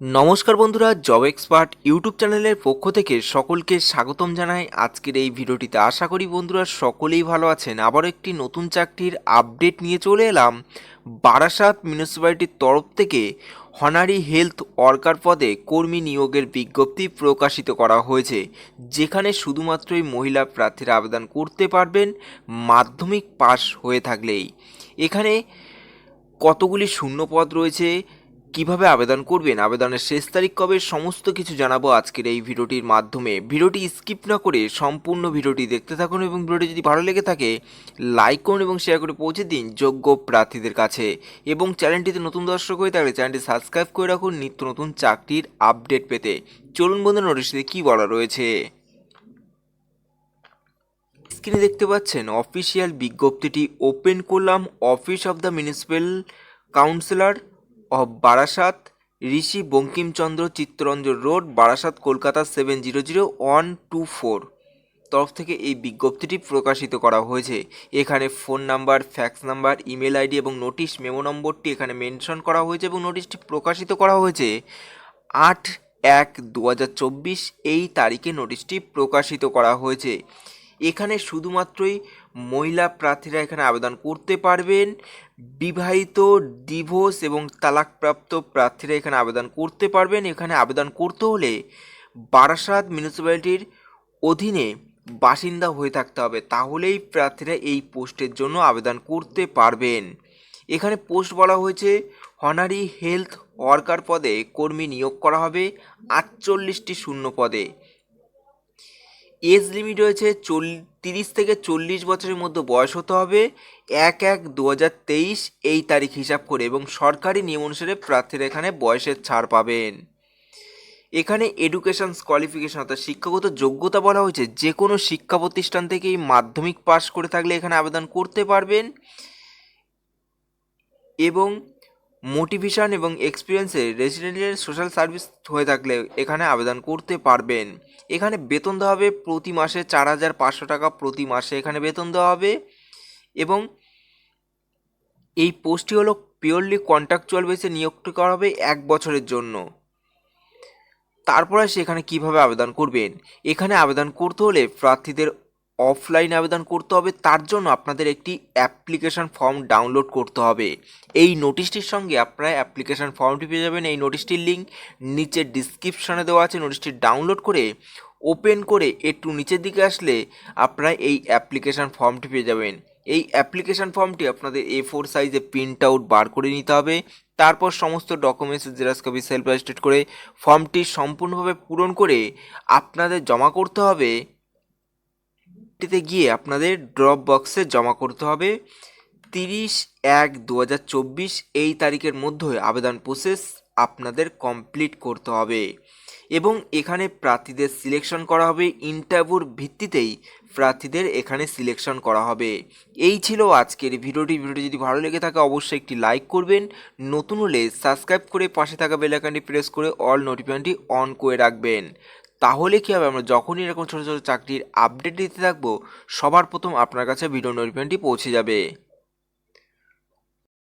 নমস্কার বন্ধুরা, job expert YouTube চ্যানেলের পক্ষ থেকে সকলকে স্বাগতম জানাই আজকের এই ভিডিওটিতে। আশা করি বন্ধুরা সকলেই ভালো আছেন। আবারও একটি নতুন চাকরির আপডেট নিয়ে চলে এলাম বারাসাত মিউনিসিপ্যালিটির তরফ থেকে। হনারি হেলথ ওয়ার্কার পদে কর্মী নিয়োগের বিজ্ঞপ্তি প্রকাশিত করা হয়েছে, যেখানে শুধুমাত্রই মহিলা প্রার্থীরা আবেদন করতে পারবেন, মাধ্যমিক পাস হয়ে থাকলেই। এখানে কতগুলি শূন্য পদ রয়েছে কীভাবে আবেদন করবেন? আবেদনের শেষ তারিখ কবে? সমস্ত কিছু জানাব আজকের এই ভিডিওটির মাধ্যমে। ভিডিওটি স্কিপ না করে সম্পূর্ণ ভিডিওটি দেখতে থাকুন এবং ভিডিওটি যদি ভালো লেগে থাকে, লাইক করুন এবং শেয়ার করে পৌঁছে দিন যোগ্য প্রার্থীদের কাছে। এবং চ্যানেলটিতে নতুন দর্শক হয়ে থাকলে চ্যানেলটি সাবস্ক্রাইব করে রাখুন নিত্য নতুন চাকরির আপডেট পেতে। চলুন বন্ধু নোটিশে কী বলা রয়েছে। স্ক্রিনে দেখতে পাচ্ছেন অফিসিয়াল বিজ্ঞপ্তিটি ওপেন করলাম। Office of the municipal councillor of Barasat, Rishi Bankimchandra Chittaranjan road, Barasat, Kolkata seven zero zero one two four তরফ থেকে এই বিজ্ঞপ্তিটি প্রকাশিত করা হয়েছে। এখানে phone number fax number email ID এবং নোটিশ মেমো নম্বরটি এখানে মেনশন করা হয়েছে এবং নোটিশটি প্রকাশিত করা হয়েছে আট এক দু এই তারিখে নোটিশটি প্রকাশিত করা হয়েছে। এখানে শুধুমাত্রই মহিলা প্রার্থীরা এখানে আবেদন করতে পারবেন। বিবাহিত, ডিভোর্স এবং তালাকপ্রাপ্ত প্রার্থীরা এখানে আবেদন করতে পারবেন। এখানে আবেদন করতে হলে বারাসাত মিউনিসিপ্যালিটির অধীনে বাসিন্দা হয়ে থাকতে হবে। তাহলেই প্রার্থীরা এই পোস্টের জন্য আবেদন করতে পারবেন। এখানে পোস্ট বলা হয়েছে, হনারি হেলথ ওয়ার্কার পদে কর্মী নিয়োগ করা হবে আটচল্লিশটি শূন্য পদে। এজ লিমিট রয়েছে চল, তিরিশ থেকে চল্লিশ বছরের মধ্যে বয়স হতে হবে। এক এক দু হাজার তেইশ এই তারিখ হিসাব করে এবং সরকারি নিয়ম অনুসারে প্রার্থীরা এখানে বয়সের ছাড় পাবেন। এখানে এডুকেশন কোয়ালিফিকেশন অর্থাৎ শিক্ষাগত যোগ্যতা বলা হয়েছে যে কোনো শিক্ষা প্রতিষ্ঠান থেকেই মাধ্যমিক পাশ করে থাকলে এখানে আবেদন করতে পারবেন। এবং মোটিভেশন এবং এক্সপিরিয়েন্সে রেসিডেন্সিয়াল সোশ্যাল সার্ভিস হয়ে থাকলে এখানে আবেদন করতে পারবেন। এখানে বেতন দেওয়া হবে প্রতি মাসে চার হাজার পাঁচশো টাকা প্রতি মাসে এখানে বেতন দেওয়া হবে এবং এই পোস্টটি হলো পিওরলি কন্ট্রাকচুয়াল বেসে নিয়োগটি করা হবে এক বছরের জন্য। তারপরে সেখানে কীভাবে আবেদন করবেন? এখানে আবেদন করতে হলে প্রার্থীদের অফলাইন আবেদন করতে হবে, তার জন্য আপনাদের একটি অ্যাপ্লিকেশান ফর্ম ডাউনলোড করতে হবে। এই নোটিশটির সঙ্গে আপনারা অ্যাপ্লিকেশান ফর্মটি পেয়ে যাবেন। এই নোটিশটির লিঙ্ক নিচে ডিসক্রিপশনে দেওয়া আছে। নোটিশটি ডাউনলোড করে ওপেন করে একটু নিচের দিকে আসলে আপনারা এই অ্যাপ্লিকেশান ফর্মটি পেয়ে যাবেন। এই অ্যাপ্লিকেশন ফর্মটি আপনাদের এ ফোর সাইজে প্রিন্ট আউট বার করে নিতে হবে। তারপর সমস্ত documents Xerox copy self attested করে ফর্মটি সম্পূর্ণভাবে পূরণ করে আপনাদের জমা করতে হবে। টিতে গিয়ে আপনাদের ড্রপ বক্সে জমা করতে হবে। তিরিশ এক দু এই তারিখের মধ্যে আবেদন প্রসেস আপনাদের কমপ্লিট করতে হবে। এবং এখানে প্রার্থীদের সিলেকশন করা হবে। ইন্টারভিউর ভিত্তিতেই প্রার্থীদের এখানে সিলেকশন করা হবে। এই ছিল আজকের ভিডিওটি। ভিডিওটি যদি ভালো লেগে থাকে, অবশ্যই একটি লাইক করবেন। নতুন হলে সাবস্ক্রাইব করে পাশে থাকা বেলাইকানটি প্রেস করে অল নোটিফিকেশনটি অন করে রাখবেন। তাহলে কী হবে? আমরা যখনই এরকম ছোটো ছোটো চাকরির আপডেট দিতে থাকব, সবার প্রথম আপনার কাছে ভিডিও নোটিফিকেশনটি পৌঁছে যাবে।